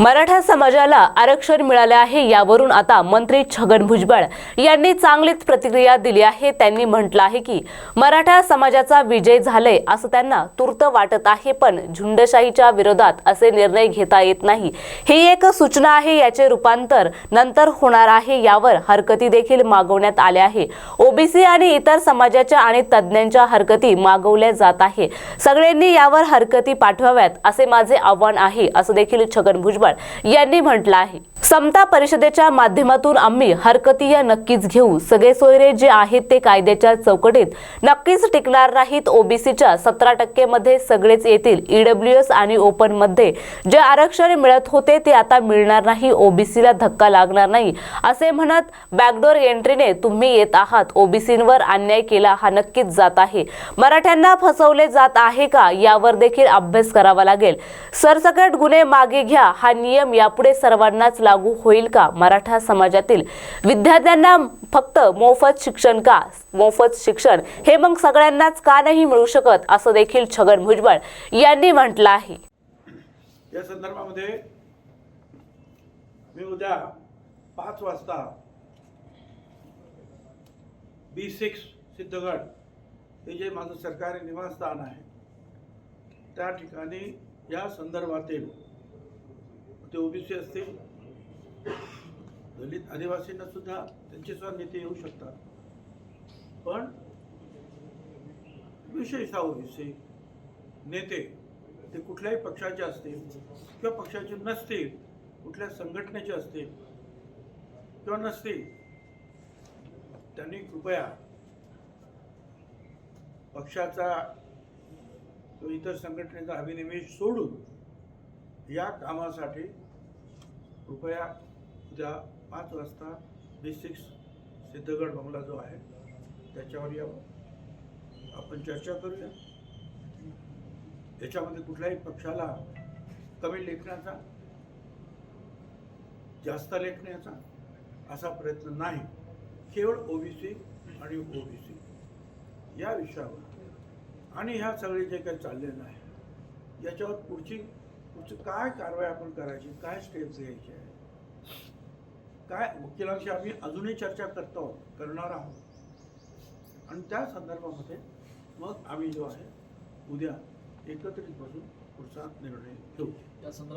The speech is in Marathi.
मराठा समाजाला आरक्षण मिळाले आहे यावरून आता मंत्री छगन भुजबळ यांनी चांगलीच प्रतिक्रिया दिली आहे. त्यांनी म्हटलं आहे की मराठा समाजाचा विजय झालाय असं त्यांना तूर्त वाटत आहे पण झुंडशाहीच्या विरोधात असे निर्णय घेता येत नाही. ही एक सूचना आहे याचे रूपांतर नंतर होणार आहे यावर हरकती देखील मागवण्यात आल्या आहे. ओबीसी आणि इतर समाजाच्या आणि तज्ज्ञांच्या हरकती मागवल्या जात आहे. सगळ्यांनी यावर हरकती पाठवाव्यात असे माझे आव्हान आहे असं देखील छगन भुजबळ यांनी म्हटलं आहे. समता परिषदेच्या माध्यमातून आम्ही हरकती या नक्कीच घेऊ. सगळे सोयरे जे आहेत ते कायद्याच्या चौकटीत नक्कीच टिकणार नाहीत. ओबीसीच्या सतरा टक्के मध्ये सगळेच येतील. ईडब्ल्यू एस आणि ओपनमध्ये जे आरक्षण मिळत होते ते आता मिळणार नाही. ओबीसीला धक्का लागणार नाही. असे म्हणत बॅकडोर एंट्रीने तुम्ही येत आहात. ओबीसींवर अन्याय केला हा नक्कीच जात आहे. मराठ्यांना फसवले जात आहे का? यावर देखील अभ्यास करावा लागेल. सरसकट गुन्हे मागे घ्या. हा नियम यापुढे सर्वांनाच लागू होईल का? मराठा समाजातील विद्यार्थ्यांना फक्त मोफत शिक्षण का? मोफत शिक्षण हे मग सगळ्यांनाच का नाही मिळू शकत? असं देखील छगन भुजबळ यांनी म्हटलं आहे. या संदर्भामध्ये मी उद्या पाच वाजता बी सिक्स सिद्धगड हे जे माझं सरकारी निवासस्थान आहे त्या ठिकाणी या संदर्भातील ते ओबीसी असतील दलित आदिवासींना सुद्धा त्यांचे सुद्धा नेते येऊ शकतात. पण विशेषतः ओबीसी नेते ते कुठल्याही पक्षाचे असतील किंवा पक्षाचे नसतील कुठल्या संघटनेचे असतील किंवा नसतील त्यांनी कृपया पक्षाचा किंवा इतर संघटनेचा अभिनिवेश सोडून या कामासाठी कृपया उद्या पाच वाजता बी सिक्स सिद्धगड बंगला जो आहे त्याच्यावर यावं. आपण चर्चा करूया. याच्यामध्ये कुठल्याही पक्षाला कमी लेखण्याचा जास्त लेखण्याचा असा प्रयत्न नाही. केवळ ओबीसी आणि ओबीसी या विषयावर. आणि ह्या सगळे जे काही चाललेलं आहे याच्यावर पुढची पुढची काय कारवाई आपण करायची? काय स्टेप्स घ्यायचे? आहे काय वकिलांशी आम्ही अजूनही चर्चा करतो करणार आहोत. आणि त्या संदर्भामध्ये मग आम्ही जो आहे उद्या एकत्रित बसून पुढचा निर्णय घेऊ. या संदर्भात